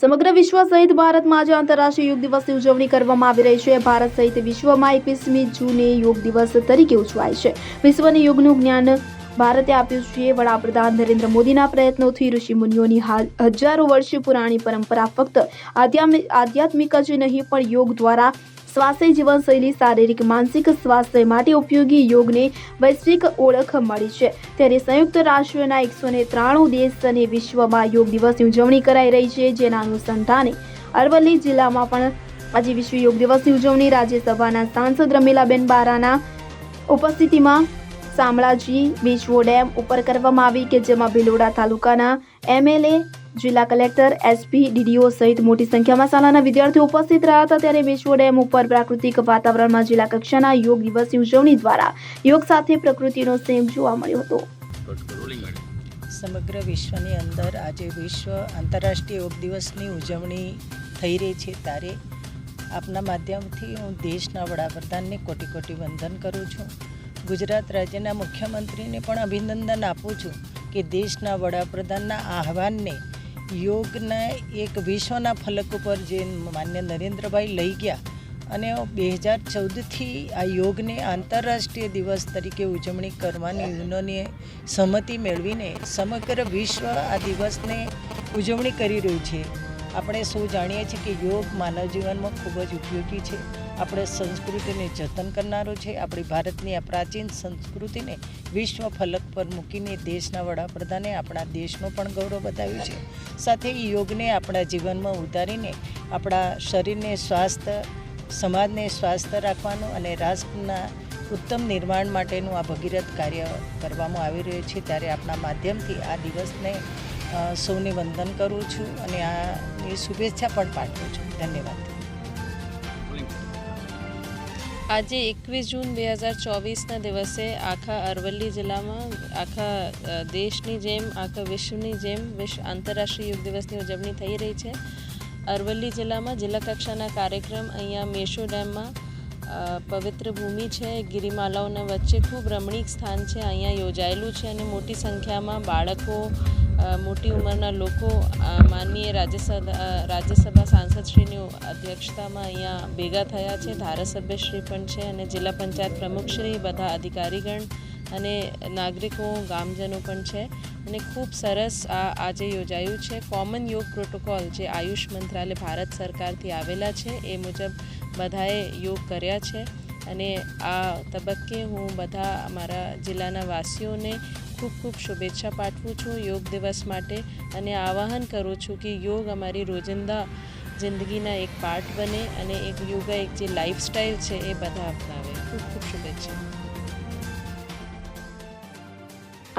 સમગ્ર વિશ્વ સહિત ભારતમાં આજે આંતરરાષ્ટ્રીય યોગ દિવસની ઉજવણી કરવામાં આવી રહી છે. ભારત સહિત વિશ્વમાં એકવીસમી જૂને યોગ દિવસ તરીકે ઉજવાય છે. વિશ્વને યોગનું જ્ઞાન ભારતે આપ્યું છે. વડાપ્રધાન નરેન્દ્ર મોદીના પ્રયત્નોથી ઋષિમુનિઓની હાલ હજારો વર્ષ પુરાણી પરંપરા ફક્ત આધ્યાત્મિ- આધ્યાત્મિક જ નહીં પણ યોગ દ્વારા સ્વાસ્થ્ય જીવનશૈલી, શારીરિક, માનસિક સ્વાસ્થ્ય માટે ઉપયોગી યોગને વૈશ્વિક ઓળખ મળી છે. ત્યારે સંયુક્ત રાષ્ટ્રના એકસો ત્રાણું દેશ અને વિશ્વમાં યોગ દિવસની ઉજવણી કરાઈ રહી છે, જેના અનુસંધાને અરવલ્લી જિલ્લામાં પણ આજે વિશ્વ યોગ દિવસની ઉજવણી રાજ્યસભાના સાંસદ રમીલાબેન બારાના ઉપસ્થિતિમાં શામળાજી વિશ્વ ડેમ ઉપર કરવામાં આવી કે જેમાં ભિલોડા તાલુકાના એમએલએ જિલ્લા કલેક્ટર એસપી ડીડીઓ સહિત મોટી સંખ્યામાં શાળાના વિદ્યાર્થીઓ ઉપસ્થિત રહ્યા હતા. ત્યારે વિશ્વ ડેમ ઉપર પ્રાકૃતિક વાતાવરણમાં જિલ્લા કક્ષાના યોગ દિવસની ઉજવણી દ્વારા યોગ સાથે પ્રકૃતિનો સ્નેહ જોવા મળ્યો હતો. સમગ્ર વિશ્વની અંદર આજે વિશ્વ આંતરરાષ્ટ્રીય યોગ દિવસની ઉજવણી થઈ રહી છે. ત્યારે આપના માધ્યમથી હું દેશના વડાપ્રધાનને કોટી કોટી વંદન કરું છું. ગુજરાત રાજ્યના મુખ્યમંત્રીને પણ અભિનંદન આપું છું કે દેશના વડાપ્રધાનના આહવાનને યોગના એક વિશ્વના ફલક ઉપર જે માન્ય નરેન્દ્રભાઈ લઈ ગયા અને બે હજાર ચૌદથી આ યોગને આંતરરાષ્ટ્રીય દિવસ તરીકે ઉજવણી કરવાની યુનોને સંમતિ મેળવીને સમગ્ર વિશ્વ આ દિવસને ઉજવણી કરી રહ્યું છે. આપણે સૌ જાણીએ છીએ કે યોગ માનવ જીવનમાં ખૂબ જ ઉપયોગી છે. આપણે સંસ્કૃતિને જતન કરનારો છે. આપણી ભારતની આ પ્રાચીન સંસ્કૃતિને વિશ્વ ફલક પર મૂકીને દેશના વડાપ્રધાને આપણા દેશનું પણ ગૌરવ બતાવ્યું છે. સાથે યોગને આપણા જીવનમાં ઉતારીને આપણા શરીરને સ્વાસ્થ્ય સમાજને સ્વાસ્થ્ય રાખવાનું અને રાષ્ટ્રના ઉત્તમ નિર્માણ માટેનું આ ભગીરથ કાર્ય કરવામાં આવી રહ્યું છે. ત્યારે આપણા માધ્યમથી આ દિવસને સૌને વંદન કરું છું અને આની શુભેચ્છા પણ પાઠવું છું. ધન્યવાદ. આજે એકવીસ જૂન બે હજાર ચોવીસના દિવસે આખા અરવલ્લી જિલ્લામાં આખા દેશની જેમ, આખા વિશ્વની જેમ વિશ્વ આંતરરાષ્ટ્રીય યોગ દિવસની ઉજવણી થઈ રહી છે. અરવલ્લી જિલ્લામાં જિલ્લા કક્ષાના કાર્યક્રમ અહીંયા મેશો ડેમમાં પવિત્ર ભૂમિ છે. ગિરિમાલાઓના વચ્ચે ખૂબ રમણીક સ્થાન છે. અહીંયા યોજાયેલું છે અને મોટી સંખ્યામાં બાળકો મોટી ઉંમરના લોકો માનનીય રાજ્યસભા રાજ્યસભા સાંસદશ્રીની અધ્યક્ષતામાં અહીંયા ભેગા થયા છે. ધારાસભ્યશ્રી પણ છે અને જિલ્લા પંચાયત પ્રમુખશ્રી, બધા અધિકારીગણ અને નાગરિકો, ગામજનો પણ છે. અને ખૂબ સરસ આ આજે યોજાયું છે. કોમન યોગ પ્રોટોકોલ જે આયુષ મંત્રાલય ભારત સરકારથી આવેલા છે, એ મુજબ બધાએ યોગ કર્યા છે. અને આ તબક્કે હું બધા અમારા જિલ્લાના વાસીઓને ખૂબ ખૂબ શુભેચ્છા પાઠવું છું યોગ દિવસ માટે. અને આવાહન કરું છું કે યોગ અમારી રોજિંદા જિંદગીના એક પાર્ટ બને અને એક યોગા, એક જે લાઈફસ્ટાઈલ છે, એ બધા અપનાવે. ખૂબ ખૂબ શુભેચ્છા.